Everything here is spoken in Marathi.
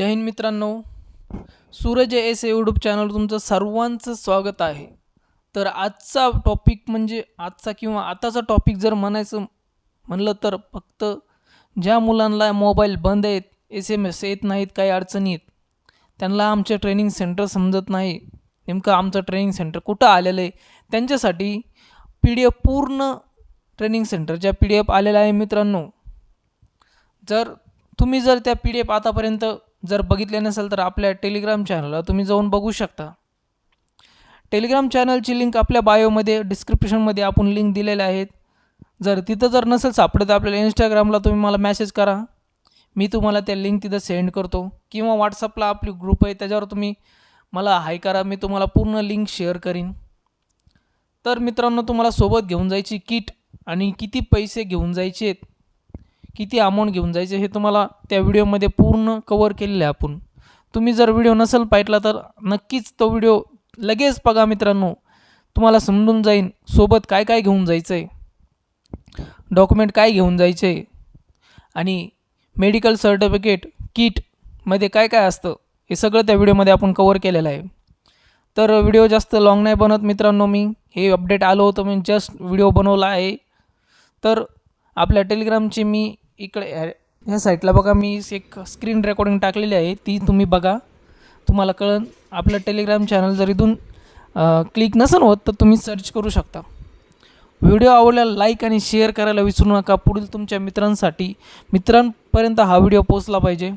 जय हिंद मित्रांनो. सूरज एस यूट्यूब चॅनल तुमचं सर्वांचं स्वागत आहे. तर आजचा टॉपिक म्हणजे आजचा किंवा आताचा टॉपिक जर म्हणायचं म्हणलं तर फक्त ज्या मुलांना मोबाईल बंद आहेत एस एम एस येत नाहीत काही अडचणी आहेत त्यांना आमचे ट्रेनिंग सेंटर समजत नाही. नेमकं आमचं ट्रेनिंग सेंटर कुठं आलेलं आहे त्यांच्यासाठी पी डी एफ पूर्ण ट्रेनिंग सेंटरच्या पी डी एफ आलेला आहे मित्रांनो. जर तुम्ही जर त्या पी डी एफ आतापर्यंत जर बघितले नसेल तर आपल्या टेलिग्राम चॅनलला तुम्ही जाऊन बघू शकता. टेलिग्राम चॅनलची लिंक आपल्या बायोमध्ये डिस्क्रिप्शनमध्ये आपण लिंक दिलेल्या आहेत. जर तिथं जर नसेल सापडत तर आपल्याला इंस्टाग्रामला तुम्ही मला मेसेज करा. मी तुम्हाला त्या लिंक तिथं सेंड करतो. किंवा व्हॉट्सअपला आपली ग्रुप आहे त्याच्यावर तुम्ही मला हाय करा. मी तुम्हाला पूर्ण लिंक शेअर करीन. तर मित्रांनो तुम्हाला सोबत घेऊन जायची किट आणि किती पैसे घेऊन जायचे आहेत किती अमाऊंट घेऊन जायचे हे तुम्हाला त्या व्हिडिओमध्ये पूर्ण कवर केलेलं आहे आपण. तुम्ही जर व्हिडिओ नसेल पाहिला तर नक्कीच तो व्हिडिओ लगेच बघा मित्रांनो. तुम्हाला समजून जाईन सोबत काय काय घेऊन जायचं आहे डॉक्युमेंट काय घेऊन जायचे आहे आणि मेडिकल सर्टिफिकेट किटमध्ये काय काय असतं हे सगळं त्या व्हिडिओमध्ये आपण कवर केलेलं आहे. तर व्हिडिओ जास्त लाँग नाही बनत मित्रांनो मी. हे अपडेट आलो होतं मी जस्ट व्हिडिओ बनवला आहे. तर आपल्या टेलिग्रामची मी इकडे ह्या- ह्या साईटला बघा मी एक स्क्रीन रेकॉर्डिंग टाकलेली आहे. ती तुम्ही बघा. तुम्हाला कळन आपलं टेलिग्राम चॅनल जर इथून क्लिक नसेल होत तर तुम्ही सर्च करू शकता. व्हिडिओ आवडला लाईक आणि शेअर करायला विसरू नका. पुढील तुमच्या मित्रांसाठी मित्रांपर्यंत हा व्हिडिओ पोचला पाहिजे.